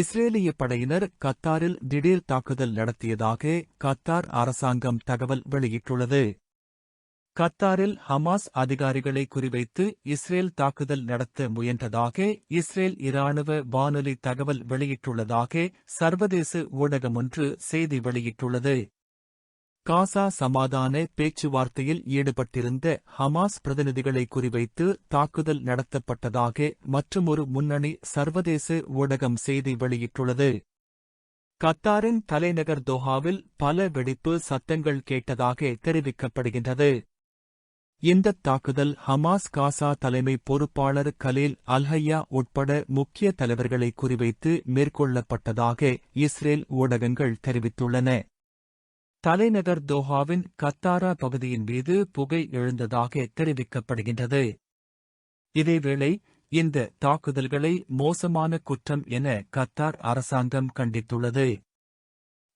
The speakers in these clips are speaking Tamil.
இஸ்ரேலிய படையினர் கத்தாரில் திடீர் தாக்குதல் நடத்தியதாக கத்தார் அரசாங்கம் தகவல் வெளியிட்டுள்ளது. கத்தாரில் ஹமாஸ் அதிகாரிகளை குறிவைத்து இஸ்ரேல் தாக்குதல் நடத்த முயன்றதாக இஸ்ரேல் இராணுவ வானொலி தகவல் வெளியிட்டுள்ளதாக சர்வதேச ஊடகமொன்று செய்தி வெளியிட்டுள்ளது. காசா சமாதான பேச்சுவார்த்தையில் ஈடுபட்டிருந்த ஹமாஸ் பிரதிநிதிகளை குறிவைத்து தாக்குதல் நடத்தப்பட்டதாக மற்றுமொரு முன்னணி சர்வதேச ஊடகம் செய்தி வெளியிட்டுள்ளது. கத்தாரின் தலைநகர் தோஹாவில் பல வெடிப்பு சத்தங்கள் கேட்டதாக தெரிவிக்கப்படுகின்றது. இந்தத் தாக்குதல் ஹமாஸ் காசா தலைமை பொறுப்பாளர் கலீல் அல்ஹையா உட்பட முக்கிய தலைவர்களை குறிவைத்து மேற்கொள்ளப்பட்டதாக இஸ்ரேல் ஊடகங்கள் தெரிவித்துள்ளன. தலைநகர் தோஹாவின் கத்தாரா பகுதியின் மீது புகை எழுந்ததாக தெரிவிக்கப்படுகின்றது. இதேவேளை இந்த தாக்குதல்களை மோசமான குற்றம் என கத்தார் அரசாங்கம் கண்டித்துள்ளது.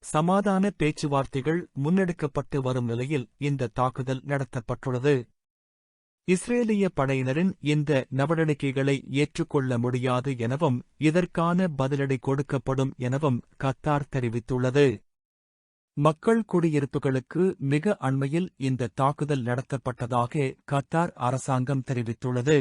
சமாதான பேச்சுவார்த்தைகள் முன்னெடுக்கப்பட்டு வரும் நிலையில் இந்த தாக்குதல் நடத்தப்பட்டுள்ளது. இஸ்ரேலிய படையினரின் இந்த நடவடிக்கைகளை ஏற்றுக்கொள்ள முடியாது எனவும் இதற்கான பதிலடி கொடுக்கப்படும் எனவும் கத்தார் தெரிவித்துள்ளது. மக்கள் குடியிருப்புகளுக்கு மிக அண்மையில் இந்த தாக்குதல் நடத்தப்பட்டதாக கத்தார் அரசாங்கம் தெரிவித்துள்ளது.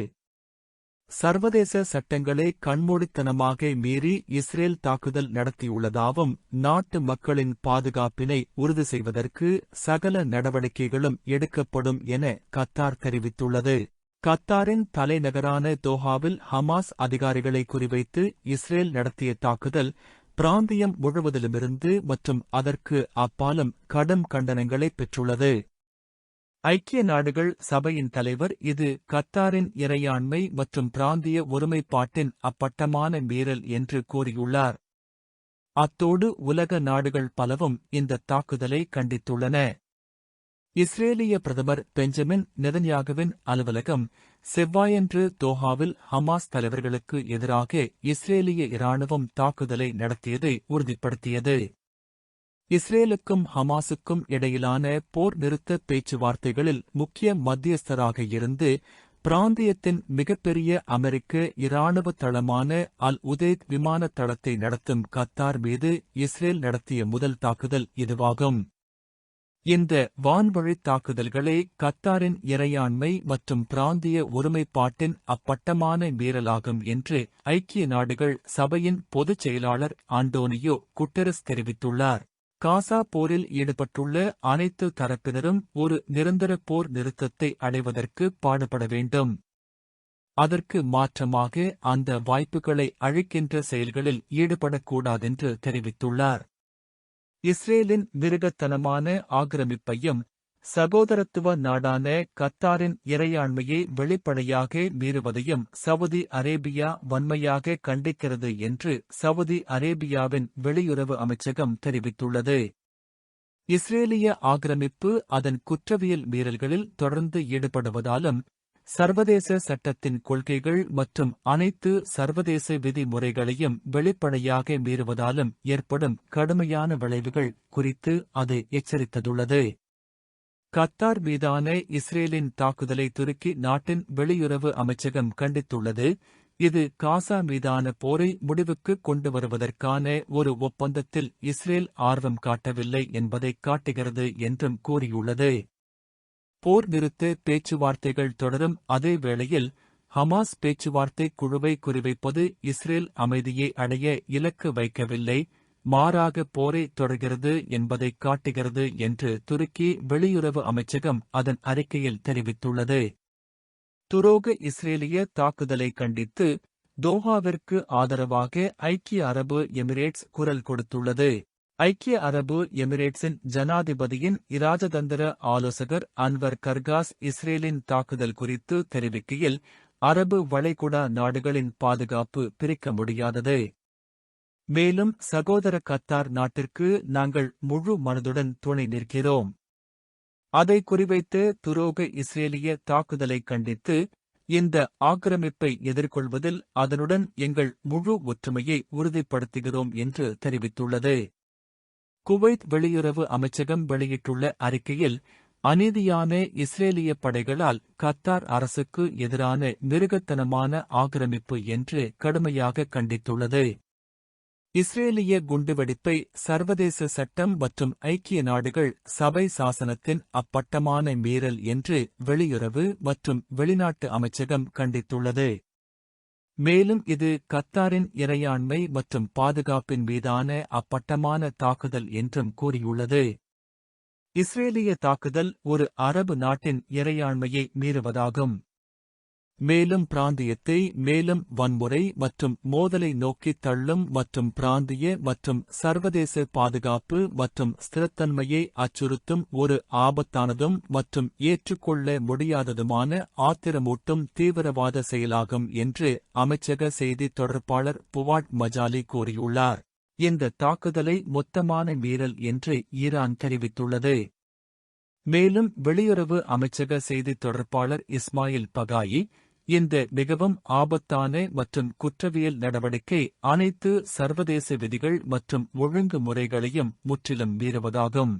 சர்வதேச சட்டங்களை கண்மூடித்தனமாக மீறி இஸ்ரேல் தாக்குதல் நடத்தியுள்ளதாகவும் நாட்டு மக்களின் பாதுகாப்பினை உறுதி செய்வதற்கு சகல நடவடிக்கைகளும் எடுக்கப்படும் என கத்தார் தெரிவித்துள்ளது. கத்தாரின் தலைநகரான தோஹாவில் ஹமாஸ் அதிகாரிகளை குறிவைத்து இஸ்ரேல் நடத்திய தாக்குதல் பிராந்தியம் முழுவதிலுமிருந்து மற்றும் அதற்கு அப்பாலும் கடும் கண்டனங்களை பெற்றுள்ளது. ஐக்கிய நாடுகள் சபையின் தலைவர் இது கத்தாரின் இறையாண்மை மற்றும் பிராந்திய ஒருமைப்பாட்டின் அப்பட்டமான மீறல் என்று கூறியுள்ளார். அத்தோடு உலக நாடுகள் பலவும் இந்த தாக்குதலை கண்டித்துள்ளன. இஸ்ரேலிய பிரதமர் பெஞ்சமின் நெதன்யாகுவின் அலுவலகம் செவ்வாயன்று தோஹாவில் ஹமாஸ் தலைவர்களுக்கு எதிராக இஸ்ரேலிய இராணுவம் தாக்குதலை நடத்தியதை உறுதிப்படுத்தியது. இஸ்ரேலுக்கும் ஹமாஸுக்கும் இடையிலான போர் நிறுத்த பேச்சுவார்த்தைகளில் முக்கிய மத்தியஸ்தராக இருந்து பிராந்தியத்தின் மிகப்பெரிய அமெரிக்க இராணுவ தளமான அல் உதேத் விமான தளத்தை நடத்தும் கத்தார் மீது இஸ்ரேல் நடத்திய முதல் தாக்குதல் இதுவாகும். இந்த வான்வழி தாக்குதல்களே கத்தாரின் இறையாண்மை மற்றும் பிராந்திய ஒருமைப்பாட்டின் அப்பட்டமான மீறலாகும் என்று ஐக்கிய நாடுகள் சபையின் பொதுச் செயலாளர் ஆண்டோனியோ குட்டரஸ் தெரிவித்துள்ளார். காசா போரில் ஈடுபட்டுள்ள அனைத்து தரப்பினரும் ஒரு நிரந்தர போர் நிறுத்தத்தை அடைவதற்கு பாடுபட வேண்டும். அதற்கு மாற்றமாக அந்த வாய்ப்புகளை அழிக்கின்ற செயல்களில் ஈடுபடக்கூடாதென்று தெரிவித்துள்ளார். இஸ்ரேலின் மிருகத்தனமான ஆக்கிரமிப்பையும் சகோதரத்துவ நாடான கத்தாரின் இறையாண்மையை வெளிப்படையாக மீறுவதையும் சவுதி அரேபியா வன்மையாக கண்டிக்கிறது என்று சவுதி அரேபியாவின் வெளியுறவு அமைச்சகம் தெரிவித்துள்ளது. இஸ்ரேலிய ஆக்கிரமிப்பு அதன் குற்றவியல் மீறல்களில் தொடர்ந்து ஈடுபடுவதாலும் சர்வதேச சட்டத்தின் கொள்கைகள் மற்றும் அனைத்து சர்வதேச விதிமுறைகளையும் வெளிப்படையாக மீறுவதாலும் ஏற்படும் கடுமையான விளைவுகள் குறித்து அது எச்சரித்ததுள்ளது. கத்தார் மீதான இஸ்ரேலின் தாக்குதலை துருக்கி நாட்டின் வெளியுறவு அமைச்சகம் கண்டித்துள்ளது. இது காசா மீதான போரை முடிவுக்கு கொண்டு வருவதற்கான ஒரு ஒப்பந்தத்தில் இஸ்ரேல் ஆர்வம் காட்டவில்லை என்பதை காட்டுகிறது என்றும் கூறியுள்ளது. போர் நிறுத்த பேச்சுவார்த்தைகள் தொடரும் அதே வேளையில் ஹமாஸ் பேச்சுவார்த்தை குழுவை குறிவைப்பது இஸ்ரேல் அமைதியை அடைய இலக்கு வைக்கவில்லை மாறாக போரை தொடர்கிறது என்பதை காட்டுகிறது என்று துருக்கி வெளியுறவு அமைச்சகம் அதன் அறிக்கையில் தெரிவித்துள்ளது. துரோக இஸ்ரேலிய தாக்குதலை கண்டித்து தோஹாவிற்கு ஆதரவாக ஐக்கிய அரபு எமிரேட்ஸ் குரல் கொடுத்துள்ளது. ஐக்கிய அரபு எமிரேட்ஸின் ஜனாதிபதியின் இராஜதந்திர ஆலோசகர் அன்வர் கர்காஸ் இஸ்ரேலின் தாக்குதல் குறித்து தெரிவிக்கையில் அரபு வளைகுடா நாடுகளின் பாதுகாப்பு பிரிக்க முடியாதது. மேலும் சகோதர கத்தார் நாட்டிற்கு நாங்கள் முழு மனதுடன் துணை நிற்கிறோம். அதை குறிவைத்து துரோக இஸ்ரேலிய தாக்குதலை கண்டித்து இந்த ஆக்கிரமிப்பை எதிர்கொள்வதில் அதனுடன் எங்கள் முழு ஒற்றுமையை உறுதிப்படுத்துகிறோம் என்று தெரிவித்துள்ளது. குவைத் வெளியுறவு அமைச்சகம் வெளியிட்டுள்ள அறிக்கையில் அநீதியான இஸ்ரேலிய படைகளால் கத்தார் அரசுக்கு எதிரான மிருகத்தனமான ஆக்கிரமிப்பு என்று கடுமையாக கண்டித்துள்ளது. இஸ்ரேலிய குண்டுவெடிப்பை சர்வதேச சட்டம் மற்றும் ஐக்கிய நாடுகள் சபை சாசனத்தின் அப்பட்டமான மீறல் என்று வெளியுறவு மற்றும் வெளிநாட்டு அமைச்சகம் கண்டித்துள்ளது. மேலும் இது கத்தாரின் இறையாண்மை மற்றும் பாதுகாப்பின் மீதான அப்பட்டமான தாக்குதல் என்றும் கூறியுள்ளது. இஸ்ரேலிய தாக்குதல் ஒரு அரபு நாட்டின் இறையாண்மையை மீறுவதாகும். மேலும் பிராந்தியத்தை மேலும் வன்முறை மற்றும் மோதலை நோக்கித் தள்ளும் மற்றும் பிராந்திய மற்றும் சர்வதேச பாதுகாப்பு மற்றும் ஸ்திரத்தன்மையை அச்சுறுத்தும் ஒரு ஆபத்தானதும் மற்றும் ஏற்றுக்கொள்ள முடியாததுமான ஆத்திரமூட்டும் தீவிரவாத செயலாகும் என்று அமைச்சக செய்தி தொடர்பாளர் புவாட் மஜாலி கூறியுள்ளார். இந்த தாக்குதலை மொத்தமான மீறல் என்று ஈரான் தெரிவித்துள்ளது. மேலும் வெளியுறவு அமைச்சக செய்தித் தொடர்பாளர் இஸ்மாயில் பகாயி இந்த மிகவும் ஆபத்தான மற்றும் குற்றவியல் நடவடிக்கை அனைத்து சர்வதேச விதிகள் மற்றும் ஒழுங்கு முறைகளையும் முற்றிலும் மீறுவதாகும்.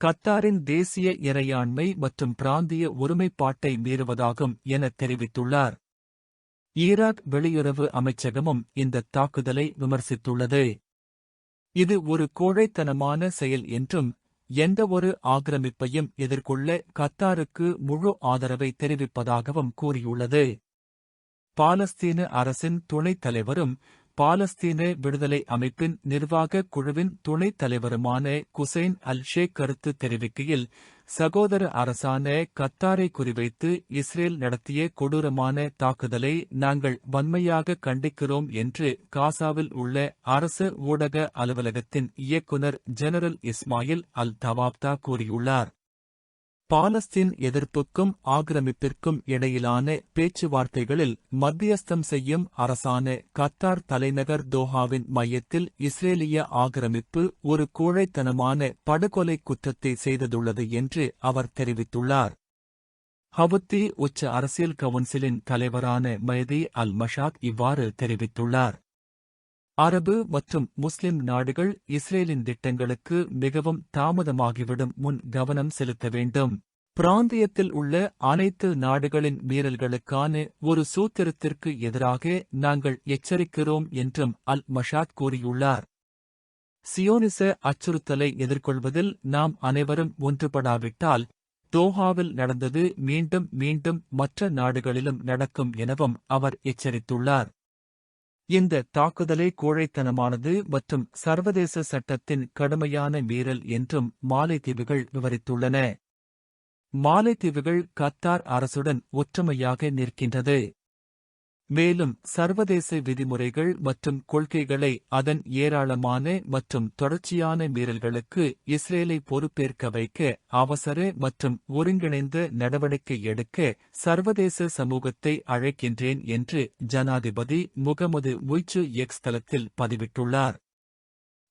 கத்தாரின் தேசிய இறையாண்மை மற்றும் பிராந்திய ஒருமைப்பாட்டை மீறுவதாகும் என தெரிவித்துள்ளார். ஈராக் வெளியுறவு அமைச்சகமும் இந்த தாக்குதலை விமர்சித்துள்ளது. இது ஒரு கோழைத்தனமான செயல் என்றும் எந்தவொரு ஆக்கிரமிப்பையும் எதிர்கொள்ள கத்தாருக்கு முழு ஆதரவை தெரிவிப்பதாகவும் கூறியுள்ளது. பாலஸ்தீன அரசின் துணைத் தலைவரும் பாலஸ்தீன விடுதலை அமைப்பின் நிர்வாகக் குழுவின் துணைத் தலைவருமான குசைன் அல் ஷேக் கருத்து தெரிவிக்கையில் சகோதர அரசான கத்தாரை குறிவைத்து இஸ்ரேல் நடத்திய கொடூரமான தாக்குதலை நாங்கள் வன்மையாக கண்டிக்கிறோம் என்று காசாவில் உள்ள அரசு ஊடக அலுவலகத்தின் இயக்குநர் ஜெனரல் இஸ்மாயில் அல் தவாப்தா கூறியுள்ளார். பாலஸ்தீன் எதிர்ப்புக்கும் ஆக்கிரமிப்பிற்கும் இடையிலான பேச்சுவார்த்தைகளில் மத்தியஸ்தம் செய்யும் அரசான கத்தார் தலைநகர் தோஹாவின் மையத்தில் இஸ்ரேலிய ஆக்கிரமிப்பு ஒரு கோழைத்தனமான படுகொலை குற்றத்தை செய்ததுள்ளது என்று அவர் தெரிவித்துள்ளார். ஹவுத்தி உச்ச அரசியல் கவுன்சிலின் தலைவரான மைதி அல் மஷாத் இவ்வாறு தெரிவித்துள்ளார். அரபு மற்றும் முஸ்லிம் நாடுகள் இஸ்ரேலின் திட்டங்களுக்கு மிகவும் தாமதமாகிவிடும் முன் கவனம் செலுத்த வேண்டும். பிராந்தியத்தில் உள்ள அனைத்து நாடுகளின் மீறல்களுக்கான ஒரு சூத்திரத்திற்கு எதிராக நாங்கள் எச்சரிக்கிறோம் என்றும் அல் மஷாத் கூறியுள்ளார். சியோனிச அச்சுறுத்தலை எதிர்கொள்வதில் நாம் அனைவரும் ஒன்றுபடாவிட்டால் தோஹாவில் நடந்தது மீண்டும் மீண்டும் மற்ற நாடுகளிலும் நடக்கும் எனவும் அவர் எச்சரித்துள்ளார். இந்த தாக்குதலை கோழைத்தனமானது மற்றும் சர்வதேச சட்டத்தின் கடுமையான மீறல் என்றும் மாலைத்தீவுகள் விவரித்துள்ளன. மாலைத்தீவுகள் கத்தார் அரசுடன் ஒற்றுமையாக நிற்கின்றது. மேலும் சர்வதேச விதிமுறைகள் மற்றும் கொள்கைகளை அதன் ஏராளமான மற்றும் தொடர்ச்சியான மீறல்களுக்கு இஸ்ரேலை பொறுப்பேற்க வைக்க அவசர மற்றும் ஒருங்கிணைந்த நடவடிக்கை எடுக்க சர்வதேச சமூகத்தை அழைக்கின்றேன் என்று ஜனாதிபதி முகமது முய்ச்சு எக்ஸ் தளத்தில் பதிவிட்டுள்ளார்.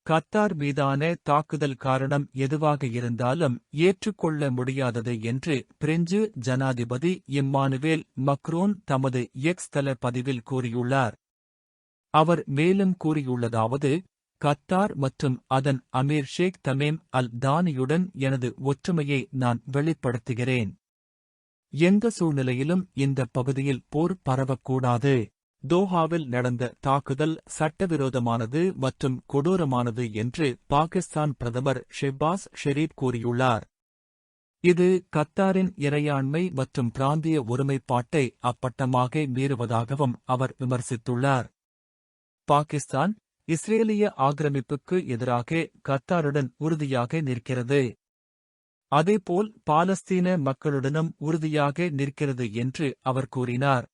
கத்தார் மீதான தாக்குதல் காரணம் எதுவாக இருந்தாலும் ஏற்றுக்கொள்ள முடியாதது என்று பிரெஞ்சு ஜனாதிபதி இம்மானுவேல் மக்ரோன் தமது எக்ஸ் தல பதிவில் கூறியுள்ளார். அவர் மேலும் கூறியுள்ளதாவது கத்தார் மற்றும் அதன் அமீர் ஷேக் தமேம் அல் தானியுடன் எனது ஒற்றுமையை நான் வெளிப்படுத்துகிறேன். எந்த சூழ்நிலையிலும் இந்த பகுதியில் போர் பரவக்கூடாது. தோஹாவில் நடந்த தாக்குதல் சட்டவிரோதமானது மற்றும் கொடூரமானது என்று பாகிஸ்தான் பிரதமர் ஷெபாஸ் ஷெரீப் கூறியுள்ளார். இது கத்தாரின் இறையாண்மை மற்றும் பிராந்திய ஒருமைப்பாட்டை அப்பட்டமாக மீறுவதாகவும் அவர் விமர்சித்துள்ளார். பாகிஸ்தான் இஸ்ரேலிய ஆக்கிரமிப்புக்கு எதிராக கத்தாருடன் உறுதியாக நிற்கிறது. அதேபோல் பாலஸ்தீன மக்களுடனும் உறுதியாக நிற்கிறது என்று அவர் கூறினார்.